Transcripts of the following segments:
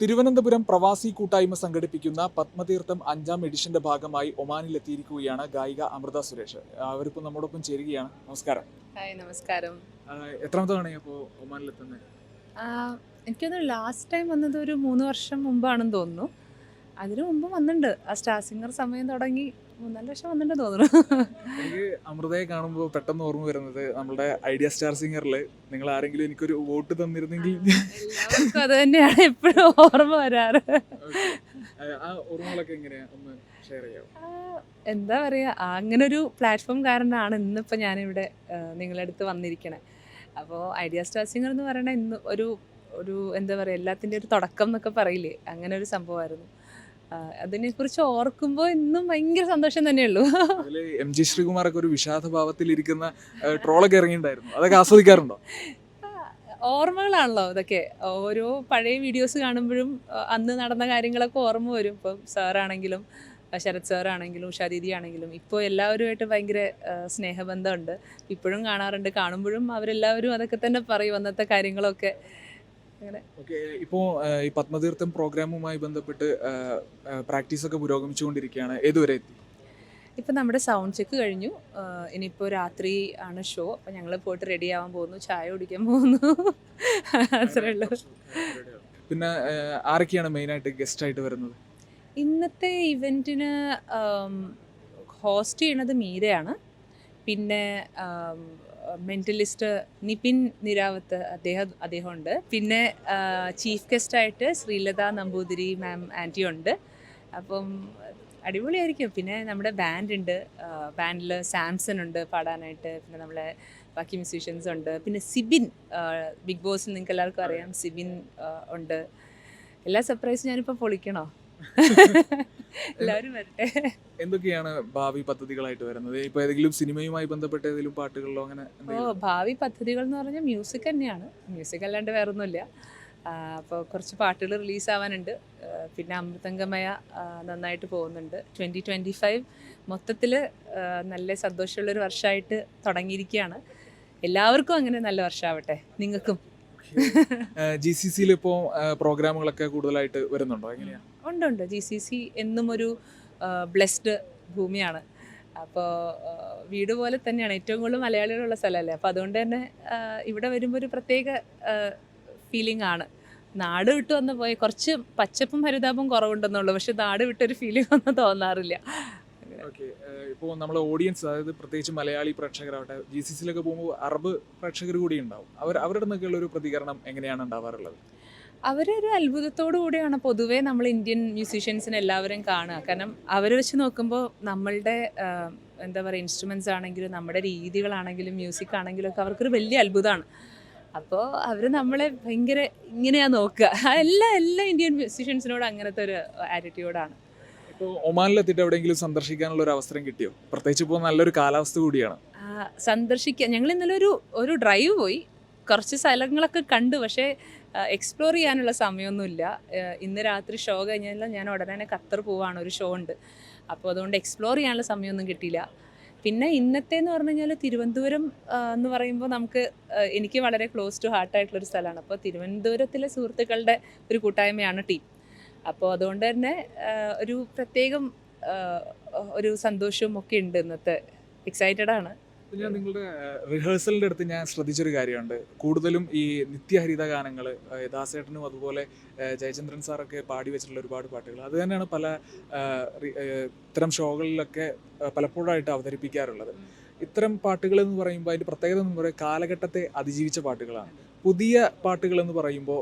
തിരുവനന്തപുരം പ്രവാസി കൂട്ടായ്മ സംഘടിപ്പിക്കുന്ന പത്മതീർത്ഥം അഞ്ചാം എഡിഷന്റെ ഭാഗമായി ഒമാനിൽ എത്തിയിരിക്കുകയാണ് ഗായിക അമൃത സുരേഷ്. അവരിപ്പോൾ നമ്മോടൊപ്പം ചേരുകയാണ്. നമസ്കാരം. ഹായ് നമസ്കാരം. എത്രാമത്തെ തവണയാണ് അപ്പോൾ ഒമാനിലെത്തുന്നത്? ആ, എനിക്കത് ലാസ്റ്റ് ടൈം വന്നത് ഒരു മൂന്ന് വർഷം മുമ്പാണെന്ന് തോന്നുന്നു. അതിനു മുമ്പ് വന്നിട്ടുണ്ട്. ആ സ്റ്റാർ സിംഗർ സമയം തുടങ്ങി മൂന്നാൽ വർഷം വന്നിട്ട് തോന്നുന്നു. എനിക്ക് അമൃതയെ കാണുമ്പോൾ പെട്ടെന്ന് ഓർമ്മ വരുന്നത് നമ്മുടെ ഐഡിയ സ്റ്റാർ സിംഗറിൽ നിങ്ങൾ ആരെങ്കിലും എനിക്കൊരു വോട്ട് തന്നിരുന്നെങ്കിൽ അത് തന്നെയാണ് എപ്പോഴും ഓർമ്മ വരാറ്. ആ ഓർമ്മകളൊക്കെ എങ്ങനെയാ? ഒന്ന് ഷെയർ ചെയ്യാം എന്താ പറയുക അങ്ങനെ ഒരു പ്ലാറ്റ്ഫോം കാരണമാണ് ഇന്നിപ്പോൾ ഞാനിവിടെ നിങ്ങളുടെ അടുത്ത് വന്നിരിക്കണേ. അപ്പോൾ ഐഡിയ സ്റ്റാർ സിംഗർ എന്ന് പറയുന്നത് ഇന്ന് ഒരു ഒരു എന്താ പറയുക എല്ലാത്തിന്റെ ഒരു തുടക്കം എന്നൊക്കെ പറയില്ലേ? അങ്ങനെ ഒരു സംഭവമായിരുന്നു. അതിനെക്കുറിച്ച് ഓർക്കുമ്പോൾ ഇന്നും ഭയങ്കര സന്തോഷം തന്നെയുള്ളൂ. എം ജി ശ്രീകുമാറൊക്കെ ഒരു വിഷാദഭാവത്തിൽ ഇരിക്കുന്ന ട്രോളൊക്കെ ഇറങ്ങിയിട്ടുണ്ടായിരുന്നു. അതൊക്കെ ആസ്വദിക്കാറുണ്ടോ? ഓർമ്മകളാണല്ലോ ഇതൊക്കെ. ഓരോ പഴയ വീഡിയോസ് കാണുമ്പോഴും അന്ന് നടന്ന കാര്യങ്ങളൊക്കെ ഓർമ്മ വരും. ഇപ്പം സാറാണെങ്കിലും ശരത് സാറാണെങ്കിലും ഉഷാ ദീദി ആണെങ്കിലും ഇപ്പോൾ എല്ലാവരുമായിട്ട് ഭയങ്കര സ്നേഹബന്ധമുണ്ട്. ഇപ്പോഴും കാണാറുണ്ട്. കാണുമ്പോഴും അവരെല്ലാവരും അതൊക്കെ തന്നെ പറയും അന്നത്തെ കാര്യങ്ങളൊക്കെ. ഓക്കെ ഇപ്പോൾ ഈ പത്മതീർത്ഥം പ്രോഗ്രാമുമായി ബന്ധപ്പെട്ട് പ്രാക്ടീസ് ഒക്കെ പുരോഗമിച്ചുകൊണ്ടിരിക്കുകയാണ്. ഏതുവരെ എത്തി? ഇപ്പം നമ്മുടെ സൗണ്ട് ചെക്ക് കഴിഞ്ഞു. ഇനിയിപ്പോൾ രാത്രി ആണ് ഷോ. അപ്പം ഞങ്ങൾ പോയിട്ട് റെഡി ആവാൻ പോകുന്നു. ചായ കുടിക്കാൻ പോകുന്നു. അത്രേ ഉള്ളൂ. പിന്നെ ആരൊക്കെയാണ് മെയിനായിട്ട് ഗസ്റ്റ് ആയിട്ട് വരുന്നത്? ഇന്നത്തെ ഇവന്റിന് ഹോസ്റ്റ് ചെയ്യണത് മീരയാണ് പിന്നെ മെന്റലിസ്റ്റ് നിപിൻ നിരാവത്ത് അദ്ദേഹം അദ്ദേഹമുണ്ട്. പിന്നെ ചീഫ് ഗസ്റ്റായിട്ട് ശ്രീലത നമ്പൂതിരി മാം ആന്റി ഉണ്ട്. അപ്പം അടിപൊളിയായിരിക്കും. പിന്നെ നമ്മുടെ ബാൻഡ് ഉണ്ട്. ബാൻഡിൽ സാംസൺ ഉണ്ട് പാടാനായിട്ട്. പിന്നെ നമ്മളെ ബാക്കി മ്യൂസീഷ്യൻസ് ഉണ്ട്. പിന്നെ സിബിൻ ബിഗ് ബോസിൽ നിങ്ങൾക്ക് എല്ലാവർക്കും അറിയാം. സിബിൻ ഉണ്ട്. എല്ലാ സർപ്രൈസും ഞാനിപ്പോൾ പൊളിക്കണോ? എല്ലാവരും വരട്ടെ. എന്തൊക്കെയാണ് ഭാവി പദ്ധതികളായിട്ട് വരുന്നത്? ഇപ്പൊ ഏതെങ്കിലും സിനിമയുമായി ബന്ധപ്പെട്ട ഏതെങ്കിലും പാട്ടുകളിലോ അങ്ങനെ ഓ? ഭാവി പദ്ധതികൾ എന്ന് പറഞ്ഞാൽ മ്യൂസിക് തന്നെയാണ്. മ്യൂസിക് അല്ലാണ്ട് വേറെ ഒന്നുമില്ല അപ്പോൾ കുറച്ച് പാട്ടുകൾ റിലീസ് ആവാനുണ്ട്. പിന്നെ അമൃതംഗമയ നന്നായിട്ട് പോകുന്നുണ്ട്. ട്വന്റി ട്വന്റി ഫൈവ് മൊത്തത്തിൽ നല്ല സന്തോഷമുള്ളൊരു വർഷമായിട്ട് തുടങ്ങിയിരിക്കുകയാണ്. എല്ലാവർക്കും അങ്ങനെ നല്ല വർഷമാവട്ടെ. നിങ്ങൾക്കും. ജി സി സിയിൽ ഇപ്പോൾ പ്രോഗ്രാമുകളൊക്കെ കൂടുതലായിട്ട് വരുന്നുണ്ടോ? എങ്ങനെയാണ് ഉണ്ട് ഉണ്ട്. ജി സി സി എന്നും ഒരു ബ്ലെസ്ഡ് ഭൂമിയാണ്. അപ്പോൾ വീട് പോലെ തന്നെയാണ്. ഏറ്റവും കൂടുതൽ മലയാളികളുള്ള സ്ഥലമല്ലേ? അപ്പോൾ അതുകൊണ്ട് തന്നെ ഇവിടെ വരുമ്പോൾ ഒരു പ്രത്യേക ഫീലിംഗ് ആണ്. നാട് വിട്ട് വന്ന് പോയി കുറച്ച് പച്ചപ്പും ഹരിതാപും കുറവുണ്ടെന്നുള്ളൂ. പക്ഷെ നാട് വിട്ടൊരു ഫീലിംഗ് ഒന്നും തോന്നാറില്ല. ഇപ്പോൾ നമ്മൾ ഓഡിയൻസ് അതായത് പ്രത്യേകിച്ച് മലയാളി പ്രേക്ഷകരാവട്ടെ ജി സി സിയിലൊക്കെ പോകുമ്പോൾ അറബ് പ്രേക്ഷകർ കൂടി ഉണ്ടാവും. അവർ അവരുടെ നിന്നൊക്കെയുള്ള ഒരു പ്രതികരണം എങ്ങനെയാണ് ഉണ്ടാവാറുള്ളത്? അവരൊരു അത്ഭുതത്തോടു കൂടിയാണ് പൊതുവേ നമ്മൾ ഇന്ത്യൻ മ്യൂസീഷ്യൻസിനെ എല്ലാവരും കാണുക. കാരണം അവരെ വെച്ച് നോക്കുമ്പോൾ നമ്മളുടെ എന്താ പറയുക ഇൻസ്ട്രുമെൻസ് ആണെങ്കിലും നമ്മുടെ രീതികളാണെങ്കിലും മ്യൂസിക് ആണെങ്കിലും ഒക്കെ അവർക്കൊരു വലിയ അത്ഭുതമാണ്. അപ്പോൾ അവർ നമ്മളെ ഭയങ്കര ഇങ്ങനെയാണ് നോക്കുക. എല്ലാ എല്ലാ ഇന്ത്യൻ മ്യൂസീഷ്യൻസിനോടും അങ്ങനത്തെ ഒരു ആറ്റിറ്റ്യൂഡാണ് ഇപ്പോൾ ഒമാനിലെത്തിയിട്ട് എവിടെയെങ്കിലും സന്ദർശിക്കാനുള്ള ഒരു അവസരം കിട്ടിയോ? പ്രത്യേകിച്ച് ഇപ്പോൾ നല്ലൊരു കാലാവസ്ഥ കൂടിയാണ്. സന്ദർശിക്കാൻ ഞങ്ങൾ ഇന്നലെ ഒരു ഒരു ഡ്രൈവ് പോയി. കുറച്ച് സ്ഥലങ്ങളൊക്കെ കണ്ടു പക്ഷേ എക്സ്പ്ലോർ ചെയ്യാനുള്ള സമയമൊന്നുമില്ല. ഇന്ന് രാത്രി ഷോ കഴിഞ്ഞാൽ ഞാൻ ഉടനെ ഖത്തർ പോവാണ് ഒരു ഷോ ഉണ്ട്. അപ്പോൾ അതുകൊണ്ട് എക്സ്പ്ലോർ ചെയ്യാനുള്ള സമയമൊന്നും കിട്ടിയില്ല. പിന്നെ ഇന്നത്തെ എന്ന് പറഞ്ഞു കഴിഞ്ഞാൽ തിരുവനന്തപുരം എന്ന് പറയുമ്പോൾ നമുക്ക് എനിക്ക് വളരെ ക്ലോസ് ടു ഹാർട്ടായിട്ടുള്ളൊരു സ്ഥലമാണ്. അപ്പോൾ തിരുവനന്തപുരത്തിലെ സുഹൃത്തുക്കളുടെ ഒരു കൂട്ടായ്മയാണ് ടീം അപ്പോൾ അതുകൊണ്ട് തന്നെ ഒരു പ്രത്യേകം ഒരു സന്തോഷവും ഒക്കെ ഉണ്ട് ഇന്നത്തെ എക്സൈറ്റഡ് ആണ്. ഞാൻ നിങ്ങളുടെ റിഹേഴ്സലിന്റെ അടുത്ത് ഞാൻ ശ്രദ്ധിച്ചൊരു കാര്യമുണ്ട്. കൂടുതലും ഈ നിത്യഹരിത ഗാനങ്ങൾ ദാസേട്ടനും അതുപോലെ ജയചന്ദ്രൻ സാറൊക്കെ പാടി വെച്ചിട്ടുള്ള ഒരുപാട് പാട്ടുകൾ. അത് തന്നെയാണ് പല ഇത്തരം ഷോകളിലൊക്കെ പലപ്പോഴായിട്ട് അവതരിപ്പിക്കാറുള്ളത്. ഇത്തരം പാട്ടുകൾ എന്ന് പറയുമ്പോൾ അതിന്റെ പ്രത്യേകത എന്ന് പറയുമ്പോൾ കാലഘട്ടത്തെ അതിജീവിച്ച പാട്ടുകളാണ്. പുതിയ പാട്ടുകൾ എന്ന് പറയുമ്പോൾ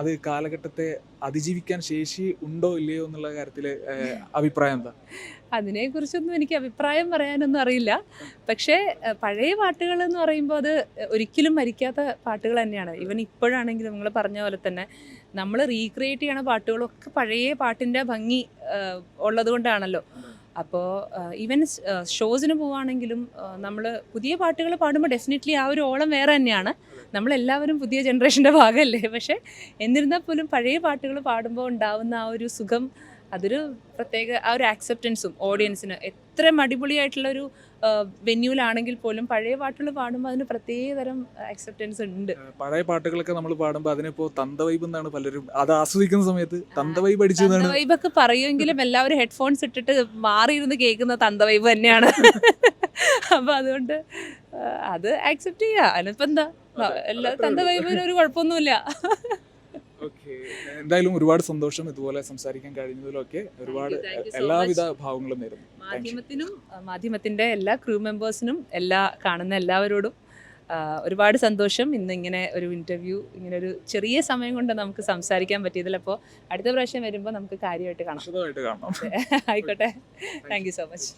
അത് കാലഘട്ടത്തെ അതിജീവിക്കാൻ ശേഷി ഉണ്ടോ ഇല്ലയോ എന്നുള്ള കാര്യത്തിൽ അഭിപ്രായം എന്താ? അതിനെക്കുറിച്ചൊന്നും എനിക്ക് അഭിപ്രായം പറയാനൊന്നും അറിയില്ല. പക്ഷേ പഴയ പാട്ടുകൾ എന്ന് പറയുമ്പോൾ അത് ഒരിക്കലും മരിക്കാത്ത പാട്ടുകൾ തന്നെയാണ്. ഇവൻ ഇപ്പോഴാണെങ്കിൽ നിങ്ങൾ പറഞ്ഞ പോലെ തന്നെ നമ്മൾ റീക്രിയേറ്റ് ചെയ്യണ പാട്ടുകളൊക്കെ പഴയ പാട്ടിന്റെ ഭംഗി ഉള്ളത് കൊണ്ടാണല്ലോ അപ്പോൾ ഈവൻ ഷോസിന് പോവുകയാണെങ്കിലും നമ്മൾ പുതിയ പാട്ടുകൾ പാടുമ്പോൾ ഡെഫിനറ്റ്ലി ആ ഒരു ഓളം വേറെ തന്നെയാണ്. നമ്മളെല്ലാവരും പുതിയ ജനറേഷന്റെ ഭാഗമല്ലേ പക്ഷേ എന്നിരുന്നാൽ പോലും പഴയ പാട്ടുകൾ പാടുമ്പോൾ ഉണ്ടാവുന്ന ആ ഒരു സുഖം അതൊരു പ്രത്യേക ആ ഒരു ആക്സെപ്റ്റൻസും ഓഡിയൻസിന് എത്ര അടിപൊളിയായിട്ടുള്ള ഒരു വെന്യൂലാണെങ്കിൽ പോലും പഴയ പാട്ടുകൾ പാടുമ്പോൾ അതിന് പ്രത്യേകതരം അക്സെപ്റ്റൻസ് ഉണ്ട്. പഴയ പാട്ടുകളൊക്കെ നമ്മൾ പാടുമ്പോൾ അതിനിപ്പോ തന്ത വൈബ് എന്നാണ് പലരും അത് ആസ്വദിക്കുന്ന സമയത്ത് തന്ത വൈബ് അടിച്ചു എന്നാണ് തന്തവൈബൊക്കെ പറയുമെങ്കിലും എല്ലാവരും ഹെഡ്ഫോൺസ് ഇട്ടിട്ട് മാറിയിരുന്ന് കേൾക്കുന്ന തന്തവൈബ് തന്നെയാണ്. അപ്പൊ അതുകൊണ്ട് അത് ആക്സെപ്റ്റ് ചെയ്യാ. അതിനിപ്പോ എന്താ? എല്ലാ തന്തവൈബിന് ഒരു കുഴപ്പമൊന്നുമില്ല. ഓക്കെ. എന്തായാലും ഒരുപാട് സന്തോഷം ഇതുപോലെ സംസാരിക്കാൻ കഴിഞ്ഞതിലൊക്കെ ഒരുപാട് എല്ലാവിധ ഭാവങ്ങളും നേരുന്നു. മാധ്യമത്തിനും മാധ്യമത്തിന്റെ എല്ലാ ക്രൂ മെമ്പേഴ്സിനും എല്ലാ കാണുന്ന എല്ലാവരോടും ഒരുപാട് സന്തോഷം. ഇന്ന് ഇങ്ങനെ ഒരു ഇന്റർവ്യൂ ഇങ്ങനെ ഒരു ചെറിയ സമയം കൊണ്ട് നമുക്ക് സംസാരിക്കാൻ പറ്റിയതിൽ അപ്പോൾ അടുത്ത പ്രാവശ്യം വരുമ്പോൾ നമുക്ക് കാര്യമായിട്ട് കാണാം. ആയിക്കോട്ടെ. Thank you so much